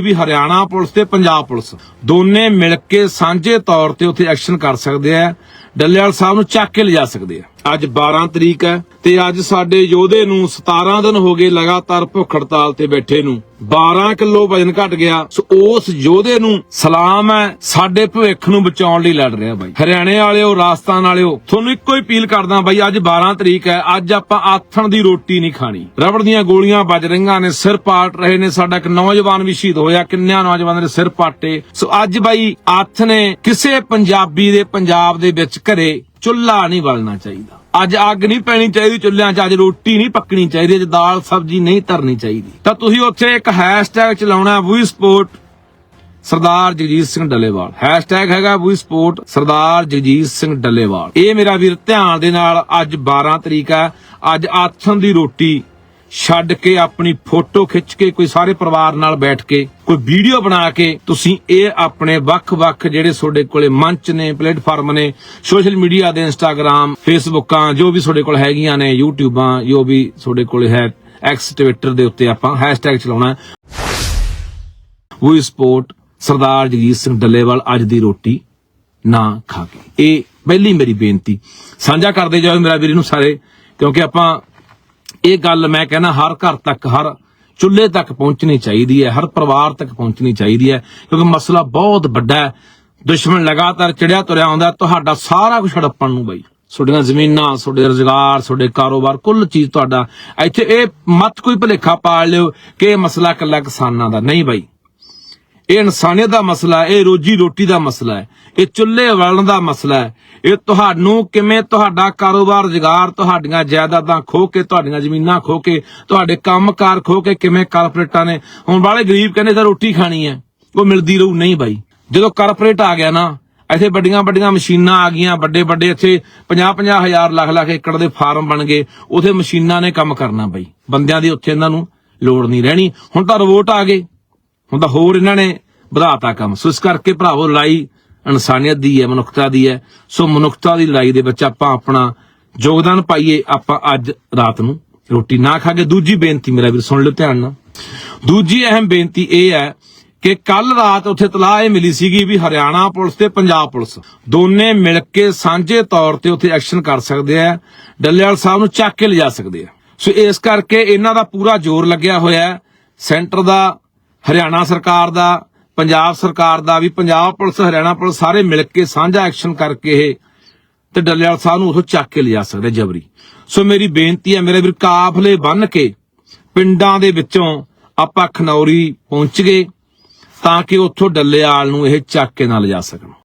ਵੀ Haryana police ਤੇ Punjab police ਦੋਨੇ ਮਿਲ ਕੇ ਸਾਂਝੇ ਤੌਰ ਤੇ ਉੱਥੇ ਐਕਸ਼ਨ ਕਰ ਸਕਦੇ ਆ। ਡੱਲੇਵਾਲ ਸਾਹਿਬ ਨੂੰ ਚੱਕ ਕੇ ਲਿਜਾ ਸਕਦੇ ਆ। ਅੱਜ 12 ਤਰੀਕ ਹੈ। ਤੇ ਅੱਜ ਸਾਡੇ ਯੋਧੇ ਨੂੰ 17 ਦਿਨ ਹੋ ਗਏ ਲਗਾਤਾਰ ਭੁੱਖ ਹੜਤਾਲ ਤੇ ਬੈਠੇ ਨੂੰ। 12 ਕਿਲੋ ਵਜਨ ਘਟ ਗਿਆ, ਸੋ ਉਸ ਯੋਧੇ ਨੂੰ ਸਲਾਮ ਹੈ, ਸਾਡੇ ਭਵਿੱਖ ਨੂੰ ਬਚਾਉਣ ਲਈ ਲੜ ਰਿਹਾ ਬਾਈ। ਹਰਿਆਣੇ ਵਾਲਿਓ, ਰਾਜਸਥਾਨ ਵਾਲਿਓ, ਤੁਹਾਨੂੰ ਇੱਕੋ ਹੀ ਅਪੀਲ ਕਰਦਾ ਬਾਈ, ਅੱਜ 12 ਤਰੀਕ ਹੈ, ਅੱਜ ਆਪਾਂ ਆਥਣ ਦੀ ਰੋਟੀ ਨਹੀਂ ਖਾਣੀ। ਰਬੜ ਦੀਆਂ ਗੋਲੀਆਂ ਵੱਜ ਰਹੀਆਂ ਨੇ, ਸਿਰ ਪਾਟ ਰਹੇ ਨੇ, ਸਾਡਾ ਇੱਕ ਨੌਜਵਾਨ ਵੀ ਸ਼ਹੀਦ ਹੋਇਆ, ਕਿੰਨਿਆਂ ਨੌਜਵਾਨਾਂ ਦੇ ਸਿਰ ਪਾਟੇ। ਸੋ ਅੱਜ ਬਾਈ ਆਥ ਨੇ ਕਿਸੇ ਪੰਜਾਬੀ ਦੇ, ਪੰਜਾਬ ਦੇ ਵਿੱਚ ਘਰੇ ਚੁੱਲ੍ਹਾ ਨਹੀਂ ਬਲਣਾ ਚਾਹੀਦਾ। ਅੱਜ ਅੱਗ ਨਹੀਂ ਪੈਣੀ ਚਾਹੀਦੀ ਚੁੱਲ੍ਹਿਆਂ 'ਚ, ਅੱਜ ਰੋਟੀ ਨਹੀਂ ਪੱਕਣੀ ਚਾਹੀਦੀ, ਅੱਜ ਦਾਲ ਸਬਜ਼ੀ ਨਹੀਂ ਧਰਨੀ ਚਾਹੀਦੀ। ਤਾਂ ਤੁਸੀਂ ਉੱਥੇ ਇੱਕ ਹੈਸ਼ਟੈਗ ਚਲਾਉਣਾ we support Sardar Jagjit Singh Dallewal. Hashtag ਹੈਗਾ ਵੀ ਸਪੋਰਟ ਸਰਦਾਰ ਜਗਜੀਤ ਸਿੰਘ ਡੱਲੇਵਾਲ। ਇਹ ਮੇਰਾ ਵੀਰ ਧਿਆਨ ਦੇ ਨਾਲ ਅੱਜ 12 ਤਰੀਕ ਹੈ, ਅੱਜ ਆਥਣ ਦੀ ਰੋਟੀ ਛੱਡ ਕੇ ਆਪਣੀ ਫੋਟੋ ਖਿੱਚ ਕੇ ਕੋਈ ਸਾਰੇ ਪਰਿਵਾਰ ਨਾਲ ਬੈਠ ਕੇ, ਕੋਈ ਵੀਡੀਓ ਬਣਾ ਕੇ, ਤੁਸੀਂ ਇਹ ਆਪਣੇ ਵੱਖ-ਵੱਖ ਜਿਹੜੇ ਤੁਹਾਡੇ ਕੋਲੇ ਮੰਚ ਨੇ, ਪਲੇਟਫਾਰਮ ਨੇ, ਸੋਸ਼ਲ ਮੀਡੀਆ ਦੇ ਇੰਸਟਾਗ੍ਰam ਫੇਸਬੁੱਕਾਂ, ਜੋ ਵੀ ਤੁਹਾਡੇ ਕੋਲ ਹੈਗੀਆਂ ਨੇ, ਯੂਟਿਊਬਾਂ, ਜੋ ਵੀ ਤੁਹਾਡੇ ਕੋਲੇ ਹੈ ਐਕਸ ਟਵਿੱਟਰ ਦੇ ਉੱਤੇ ਆਪਾਂ ਹੈਸ਼ਟੈਗ ਚਲਾਉਣਾ ਹੈ। ਵੀ ਸਪੋਰਟ ਸਰਦਾਰ ਜਗਜੀਤ ਸਿੰਘ ਡੱਲੇਵਾਲ ਅੱਜ ਦੀ ਰੋਟੀ ਨਾ ਖਾ ਕੇ। ਇਹ ਪਹਿਲੀ ਮੇਰੀ ਬੇਨਤੀ। ਸਾਂਝਾ ਕਰਦੇ ਜਾਓ ਮੇਰਾ ਵੀਰ ਨੂੰ ਸਾਰੇ, ਕਿਉਂਕਿ ਆਪਾਂ ਇਹ ਗੱਲ ਮੈਂ ਕਹਿੰਦਾ ਹਰ ਘਰ ਤੱਕ, ਹਰ ਚੁੱਲ੍ਹੇ ਤੱਕ ਪਹੁੰਚਣੀ ਚਾਹੀਦੀ ਹੈ, ਹਰ ਪਰਿਵਾਰ ਤੱਕ ਪਹੁੰਚਣੀ ਚਾਹੀਦੀ ਹੈ, ਕਿਉਂਕਿ ਮਸਲਾ ਬਹੁਤ ਵੱਡਾ ਹੈ। ਦੁਸ਼ਮਣ ਲਗਾਤਾਰ ਚੜਿਆ ਤੁਰਿਆ ਆਉਂਦਾ ਤੁਹਾਡਾ ਸਾਰਾ ਕੁਝ ਹੜੱਪਣ ਨੂੰ ਬਾਈ। ਤੁਹਾਡੀਆਂ ਜ਼ਮੀਨਾਂ, ਤੁਹਾਡੇ ਰੁਜ਼ਗਾਰ, ਤੁਹਾਡੇ ਕਾਰੋਬਾਰ, ਕੁੱਲ ਚੀਜ਼ ਤੁਹਾਡਾ। ਇੱਥੇ ਇਹ ਮਤ ਕੋਈ ਭੁਲੇਖਾ ਪਾਲ ਲਿਓ ਕਿ ਇਹ ਮਸਲਾ ਇਕੱਲਾ ਕਿਸਾਨਾਂ ਦਾ ਨਹੀਂ ਬਾਈ। ਇਹ ਇਨਸਾਨੀਅਤ ਦਾ ਮਸਲਾ ਹੈ, ਇਹ ਰੋਜੀ ਰੋਟੀ ਦਾ ਮਸਲਾ ਹੈ, ਇਹ ਚੁੱਲ੍ਹੇ ਵਲਣ ਦਾ ਮਸਲਾ ਹੈ। ਇਹ ਤੁਹਾਨੂੰ ਕਿਵੇਂ ਤੁਹਾਡਾ ਕਾਰੋਬਾਰ, ਰੁਜ਼ਗਾਰ, ਤੁਹਾਡੀਆਂ ਜਾਇਦਾਦਾਂ ਖੋ ਕੇ, ਤੁਹਾਡੀਆਂ ਜ਼ਮੀਨਾਂ ਖੋ ਕੇ, ਤੁਹਾਡੇ ਕੰਮਕਾਰ ਖੋ ਕੇ ਕਿਵੇਂ ਕਾਰਪੋਰੇਟਾਂ ਨੇ? ਹੁਣ ਵਾਲੇ ਗਰੀਬ ਕਹਿੰਦੇ ਤਾਂ ਰੋਟੀ ਖਾਣੀ ਹੈ, ਉਹ ਮਿਲਦੀ ਰਹੂ, ਨਹੀਂ ਬਾਈ। ਜਦੋਂ ਕਾਰਪੋਰੇਟ ਆ ਗਿਆ ਨਾ, ਇੱਥੇ ਵੱਡੀਆਂ ਵੱਡੀਆਂ ਮਸ਼ੀਨਾਂ ਆ ਗਈਆਂ, ਵੱਡੇ ਵੱਡੇ ਇੱਥੇ 50 50 ਹਜ਼ਾਰ, ਲੱਖ ਲੱਖ ਏਕੜ ਦੇ ਫਾਰਮ ਬਣ ਗਏ, ਉਥੇ ਮਸ਼ੀਨਾਂ ਨੇ ਕੰਮ ਕਰਨਾ ਬਾਈ। ਬੰਦਿਆਂ ਦੀ ਉੱਥੇ ਇਹਨਾਂ ਨੂੰ ਲੋੜ ਨਹੀਂ ਰਹਿਣੀ। ਹੁਣ ਤਾਂ ਰੋਬੋਟ ਆ ਗਏ, ਹੁਣ ਤਾਂ ਹੋਰ ਇਹਨਾਂ ਨੇ ਵਧਾਤਾ ਕੰਮ। ਸੋ ਇਸ ਕਰਕੇ ਭਰਾਵੋ, ਲੜਾਈ ਇਨਸਾਨੀਅਤ ਦੀ ਹੈ, ਮਨੁੱਖਤਾ ਦੀ ਹੈ। ਸੋ ਮਨੁੱਖਤਾ ਦੀ ਲੜਾਈ ਦੇ ਵਿੱਚ ਆਪਾਂ ਆਪਣਾ ਯੋਗਦਾਨ ਪਾਈਏ, ਆਪਾਂ ਅੱਜ ਰਾਤ ਨੂੰ ਰੋਟੀ ਨਾ ਖਾ ਕੇ ਦੂਜੀ ਬੇਨਤੀ ਮੇਰਾ ਵੀਰ, ਸੁਣ ਲਿਓ ਧਿਆਨ ਨਾਲ। ਦੂਜੀ ਅਹਿਮ ਬੇਨਤੀ ਇਹ ਹੈ ਕਿ ਕੱਲ ਰਾਤ ਉੱਥੇ ਤਲਾਹ ਇਹ ਮਿਲੀ ਸੀਗੀ ਵੀ ਹਰਿਆਣਾ ਪੁਲਿਸ ਤੇ ਪੰਜਾਬ ਪੁਲਿਸ ਦੋਨੇ ਮਿਲ ਕੇ ਸਾਂਝੇ ਤੌਰ ਤੇ ਉੱਥੇ ਐਕਸ਼ਨ ਕਰ ਸਕਦੇ ਆ, ਡੱਲੇਵਾਲ ਸਾਹਿਬ ਨੂੰ ਚੱਕ ਕੇ ਲਿਜਾ ਸਕਦੇ ਆ। ਸੋ ਇਸ ਕਰਕੇ ਇਹਨਾਂ ਦਾ ਪੂਰਾ ਜ਼ੋਰ ਲੱਗਿਆ ਹੋਇਆ ਸੈਂਟਰ ਦਾ, ਹਰਿਆਣਾ ਸਰਕਾਰ ਦਾ ਪੰਜਾਬ ਸਰਕਾਰ ਦਾ ਵੀ, ਪੰਜਾਬ ਪੁਲਿਸ, ਹਰਿਆਣਾ ਪੁਲਿਸ ਸਾਰੇ ਮਿਲ ਕੇ ਸਾਂਝਾ ਐਕਸ਼ਨ ਕਰਕੇ ਇਹ ਤੇ ਡੱਲੇਵਾਲ ਸਾਹਿਬ ਨੂੰ ਉਥੋਂ ਚੱਕ ਕੇ ਲਿਜਾ ਸਕਦੇ ਜਬਰੀ। ਸੋ ਮੇਰੀ ਬੇਨਤੀ ਹੈ, ਮੇਰੇ ਵੀਰ ਕਾਫਲੇ ਬੰਨ ਕੇ ਪਿੰਡਾਂ ਦੇ ਵਿੱਚੋਂ ਆਪਾਂ ਖਨੌਰੀ ਪਹੁੰਚ ਗਏ ਤਾਂ ਕਿ ਉੱਥੋਂ ਡੱਲੇਵਾਲ ਨੂੰ ਇਹ ਚੱਕ ਕੇ ਨਾ ਲਿਜਾ ਸਕਣ।